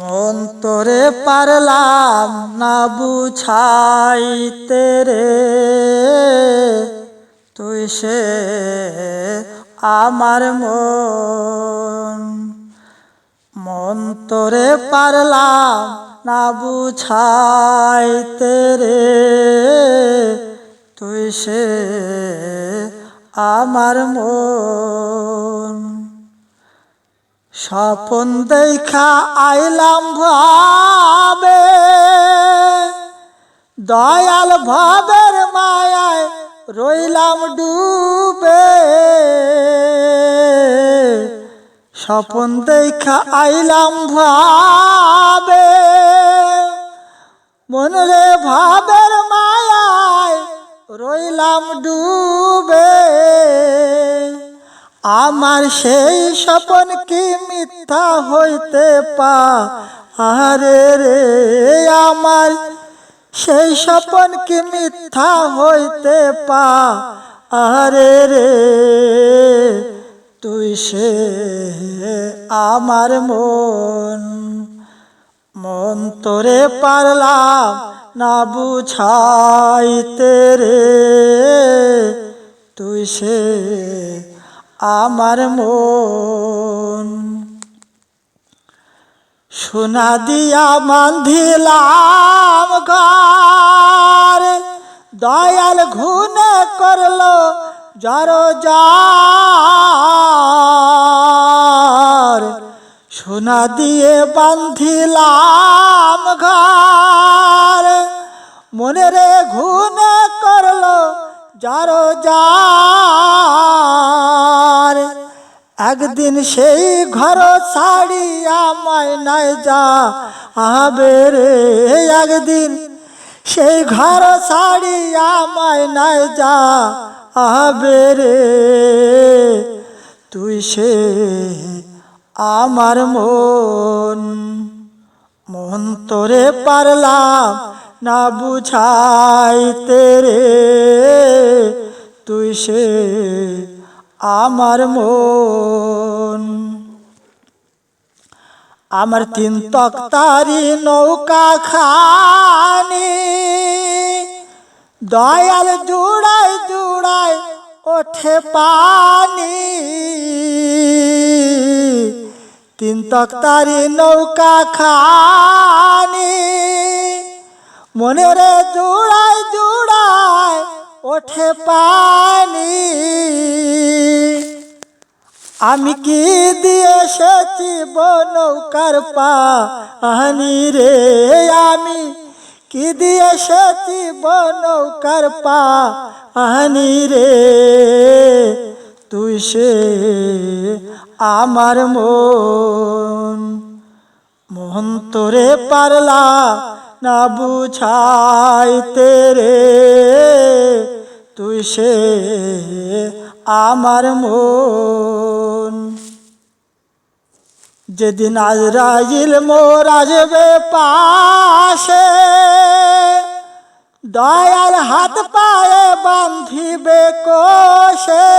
মন তোরে পারলাম না বুঝাইতে রে। তুই সে আমার মন। মন তোরে পারলাম না বুঝাইতে রে। তুই সে আমার মন। স্বপন দেখা আইলাম ভাবে। দয়াল ভাবের মায়ায় রইলাম ডুবে। স্বপন দেখা আইলাম ভাবে। মনরে ভাবের মায়ায় রইলাম ডুবে। আমার সেই স্বপন কি মিথ্যা হইতে পা? আরে রে, আমার সেই স্বপন কি মিথ্যা হইতে পা? আরে রে, তুই সে আমার মন মন তোরে পারলাম না বুঝাইতে রে। তুই সে আমার মন। সোনা দিয়া বান্ধিলাম ঘর, দয়াল ঘুনে করল জর। সোনা দিয়ে বান্ধিলাম ঘর মনে রে ঘুনে করল যার যার একদিন সেই ঘর ছাড়ি আমায় নাই যা আবে রে। একদিন সেই ঘর ছাড়ি আমায় নাই যা আবে রে। তুই সে আমার মন মন তোরে পারলাম না বুঝাইতে রে। তুই সে আমার মন। আমার তিন তক্তারি নৌকা খানি। দয়াল জুড়াই জুড়াই ওঠে পানি। তিন তক্তারি নৌকা খানি। মনে রে জুড়াই জুড়াই ওঠে পানি। আমি কি দিয়ে এসেছি নৌকার পানি রে? আমি কি দিয়ে এসেছি নৌকার পানি রে? তুই সে আমার মন। মোহন তোরে পারলা না বুঝাইতে রে? তুই সে আমার মন। যেদিন আজরাইল মোর আসবে পাশে, দয়াল হাত পায়ে বান্ধিবে কোষে।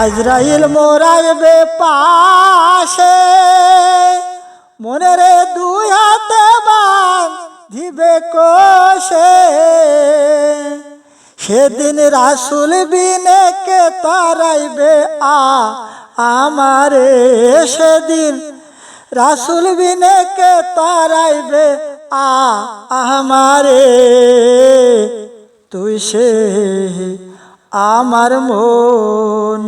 আজরাইল মোর আসবে পাশে মনে রে দুই হাতে বান্ধিবে কোষে। সেদিন রাসুল বিনে কে তারাইবে? আ, আমারে সেদিন রাসুল বিনে কে তারাইবে? আ, আমারে। তুই সে আমার মন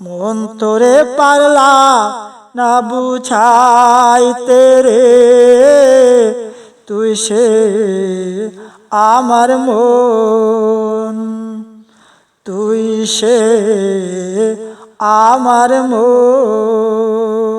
মন তোরে পারলা না বুঝাইতে রে। তুই সে আমার মন। তুই সে আমার মন।